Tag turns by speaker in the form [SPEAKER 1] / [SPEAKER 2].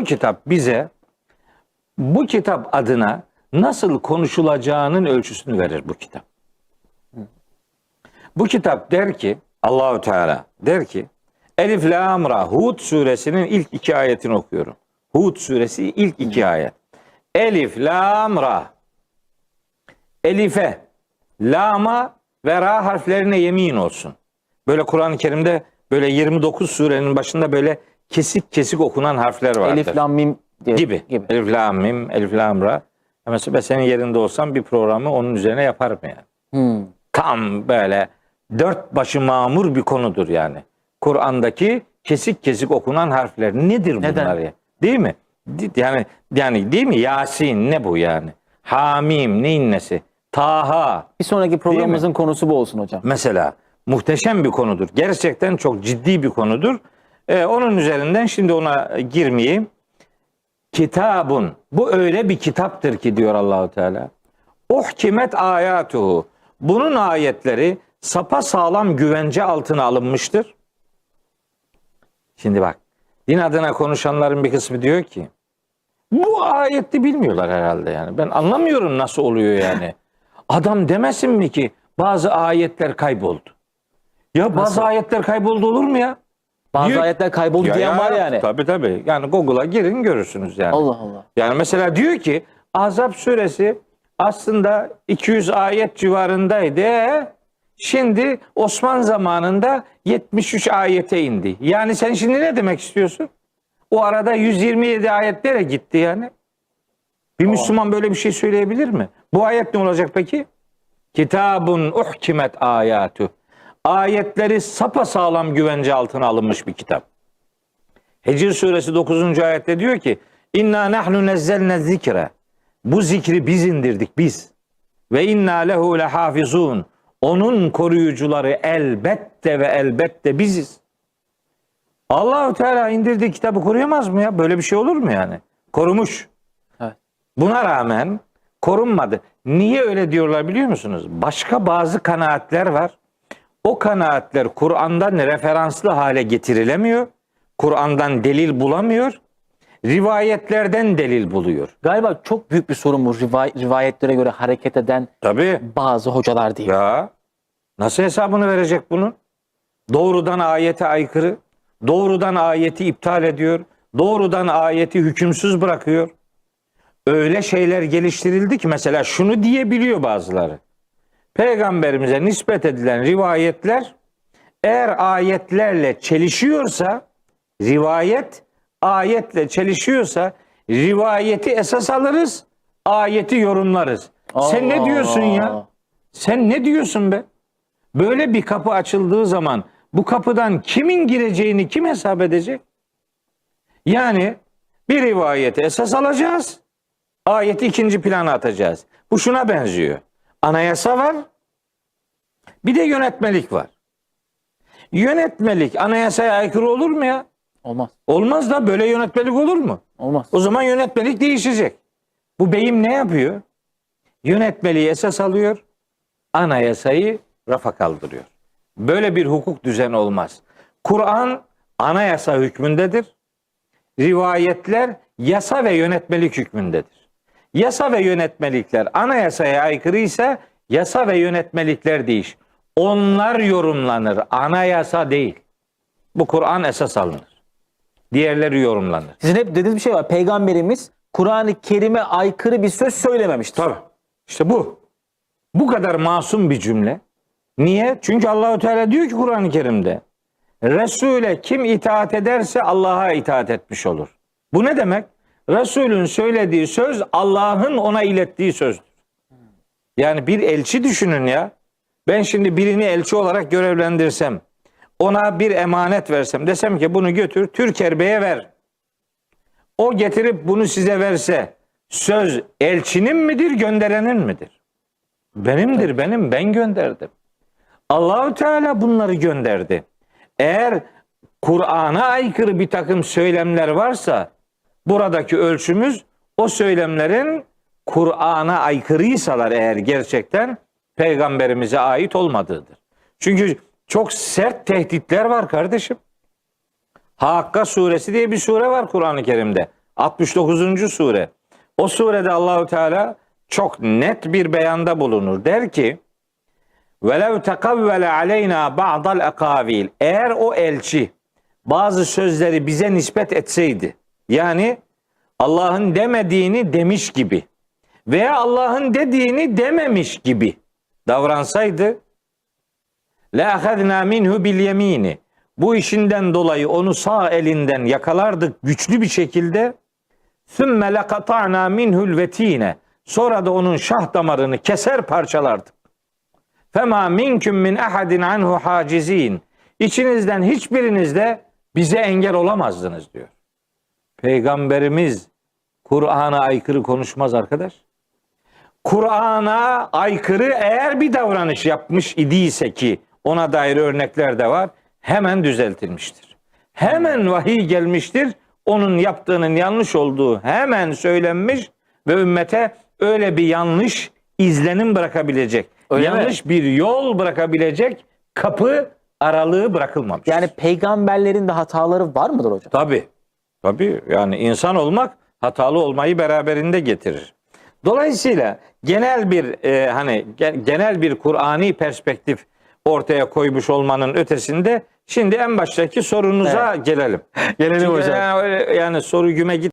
[SPEAKER 1] Bu kitap bize bu kitap adına nasıl konuşulacağının ölçüsünü verir bu kitap. Bu kitap der ki Allahu Teala der ki Elif Lam Ra Hud suresinin ilk iki ayetini okuyorum. Hud suresi ilk iki ayet. Elif Lam Ra Elife, Lama ve Ra harflerine yemin olsun. Böyle Kur'an-ı Kerim'de böyle 29 surenin başında böyle kesik kesik okunan harfler vardır.
[SPEAKER 2] Elif lam mim diye.
[SPEAKER 1] gibi.
[SPEAKER 2] gibi.
[SPEAKER 1] Elif Lam Mim, Elif Lam Ra. Mesela senin yerinde olsam bir programı onun üzerine yaparım yani.
[SPEAKER 2] Hmm.
[SPEAKER 1] Tam böyle dört başı mamur bir konudur yani. Kur'an'daki kesik kesik okunan harfler nedir bunlar
[SPEAKER 2] Neden?
[SPEAKER 1] ya? Değil mi? Yani yani değil mi? Yasin ne bu yani? Hamim neyin nesi? Taha
[SPEAKER 2] Bir sonraki programımızın konusu bu olsun hocam.
[SPEAKER 1] mesela muhteşem bir konudur. Gerçekten çok ciddi bir konudur. Ee, onun üzerinden şimdi ona girmeyeyim. Kitabun. Bu öyle bir kitaptır ki diyor Allahu Teala. Uhkimet ayatuhu. Bunun ayetleri sapa sağlam güvence altına alınmıştır. Şimdi bak. Din adına konuşanların bir kısmı diyor ki bu ayeti bilmiyorlar herhalde yani. Ben anlamıyorum nasıl oluyor yani. Adam demesin mi ki bazı ayetler kayboldu? Ya bazı
[SPEAKER 2] Nasıl?
[SPEAKER 1] ayetler kayboldu olur mu ya?
[SPEAKER 2] Bazı
[SPEAKER 1] Diyor-
[SPEAKER 2] ayetler kayboldu diyen var yani.
[SPEAKER 1] Tabii tabii. Yani Google'a girin görürsünüz yani.
[SPEAKER 2] Allah Allah.
[SPEAKER 1] Yani mesela diyor ki Azap suresi aslında 200 ayet civarındaydı. E, Şimdi Osman zamanında 73 ayete indi. Yani sen şimdi ne demek istiyorsun? O arada 127 ayetlere gitti yani. Bir Müslüman böyle bir şey söyleyebilir mi? Bu ayet ne olacak peki? Kitabun uhkimet ayatu. Ayetleri sapasağlam güvence altına alınmış bir kitap. Hicr suresi 9. ayette diyor ki İnna nahnu nezzelne zikre. Bu zikri biz indirdik biz. Ve inna lehu lehafizun. Onun koruyucuları elbette ve elbette biziz. Allahu Teala indirdiği kitabı koruyamaz mı ya? Böyle bir şey olur mu yani? Korumuş.
[SPEAKER 2] Evet.
[SPEAKER 1] Buna rağmen korunmadı. Niye öyle diyorlar biliyor musunuz? Başka bazı kanaatler var. O kanaatler Kur'an'dan referanslı hale getirilemiyor. Kur'an'dan delil bulamıyor. Rivayetlerden delil buluyor.
[SPEAKER 2] Galiba çok büyük bir sorun bu rivay- rivayetlere göre hareket eden
[SPEAKER 1] Tabii.
[SPEAKER 2] bazı hocalar değil.
[SPEAKER 1] Ya nasıl hesabını verecek bunun? Doğrudan ayete aykırı, doğrudan ayeti iptal ediyor, doğrudan ayeti hükümsüz bırakıyor. Öyle şeyler geliştirildi ki mesela şunu diyebiliyor bazıları. Peygamberimize nispet edilen rivayetler eğer ayetlerle çelişiyorsa rivayet ayetle çelişiyorsa rivayeti esas alırız, ayeti yorumlarız. Sen ne
[SPEAKER 2] Allah
[SPEAKER 1] diyorsun ya?
[SPEAKER 2] Allah.
[SPEAKER 1] Sen ne diyorsun be? Böyle bir kapı açıldığı zaman bu kapıdan kimin gireceğini kim hesap edecek? Yani bir rivayeti esas alacağız. Ayeti ikinci plana atacağız. Bu şuna benziyor. Anayasa var. Bir de yönetmelik var. Yönetmelik anayasaya aykırı olur mu ya?
[SPEAKER 2] Olmaz.
[SPEAKER 1] Olmaz da böyle yönetmelik olur mu?
[SPEAKER 2] Olmaz.
[SPEAKER 1] O zaman yönetmelik değişecek. Bu beyim ne yapıyor? Yönetmeliği esas alıyor, anayasayı rafa kaldırıyor. Böyle bir hukuk düzeni olmaz. Kur'an anayasa hükmündedir. Rivayetler yasa ve yönetmelik hükmündedir. Yasa ve yönetmelikler anayasaya aykırıysa yasa ve yönetmelikler değiş. Onlar yorumlanır. Anayasa değil. Bu Kur'an esas alınır. Diğerleri yorumlanır.
[SPEAKER 2] Sizin hep dediğiniz bir şey var. Peygamberimiz Kur'an-ı Kerim'e aykırı bir söz söylememiştir.
[SPEAKER 1] Tabii. İşte bu. Bu kadar masum bir cümle. Niye? Çünkü Allahu Teala diyor ki Kur'an-ı Kerim'de Resul'e kim itaat ederse Allah'a itaat etmiş olur. Bu ne demek? Resul'ün söylediği söz Allah'ın ona ilettiği sözdür. Yani bir elçi düşünün ya. Ben şimdi birini elçi olarak görevlendirsem, ona bir emanet versem, desem ki bunu götür Türker Bey'e ver. O getirip bunu size verse söz elçinin midir, gönderenin midir? Benimdir, benim, ben gönderdim. Allahu Teala bunları gönderdi. Eğer Kur'an'a aykırı bir takım söylemler varsa buradaki ölçümüz o söylemlerin Kur'an'a aykırıysalar eğer gerçekten peygamberimize ait olmadığıdır. Çünkü çok sert tehditler var kardeşim. Hakka suresi diye bir sure var Kur'an-ı Kerim'de. 69. sure. O surede Allahu Teala çok net bir beyanda bulunur. Der ki: "Velev tekavvele aleyna ba'dal akavil." Eğer o elçi bazı sözleri bize nispet etseydi. Yani Allah'ın demediğini demiş gibi veya Allah'ın dediğini dememiş gibi davransaydı la ahadna minhu bil yemini. Bu işinden dolayı onu sağ elinden yakalardık güçlü bir şekilde. Sümme lekata'na minhul vetine. Sonra da onun şah damarını keser parçalardık. Fema minküm min ahadin anhu hacizin. İçinizden hiçbiriniz de bize engel olamazdınız diyor. Peygamberimiz Kur'an'a aykırı konuşmaz arkadaş. Kur'an'a aykırı eğer bir davranış yapmış idiyse ki ona dair örnekler de var hemen düzeltilmiştir. Hemen vahiy gelmiştir. Onun yaptığının yanlış olduğu hemen söylenmiş ve ümmete öyle bir yanlış izlenim bırakabilecek,
[SPEAKER 2] Öyle mi?
[SPEAKER 1] yanlış bir yol bırakabilecek kapı aralığı bırakılmamış.
[SPEAKER 2] Yani peygamberlerin de hataları var mıdır hocam?
[SPEAKER 1] Tabii. Tabii yani insan olmak hatalı olmayı beraberinde getirir. Dolayısıyla genel bir e, hani ge- genel bir Kur'ani perspektif ortaya koymuş olmanın ötesinde şimdi en baştaki sorunuza gelelim.
[SPEAKER 2] Gelelim
[SPEAKER 1] Çünkü
[SPEAKER 2] hocam.
[SPEAKER 1] Yani, yani soru güme git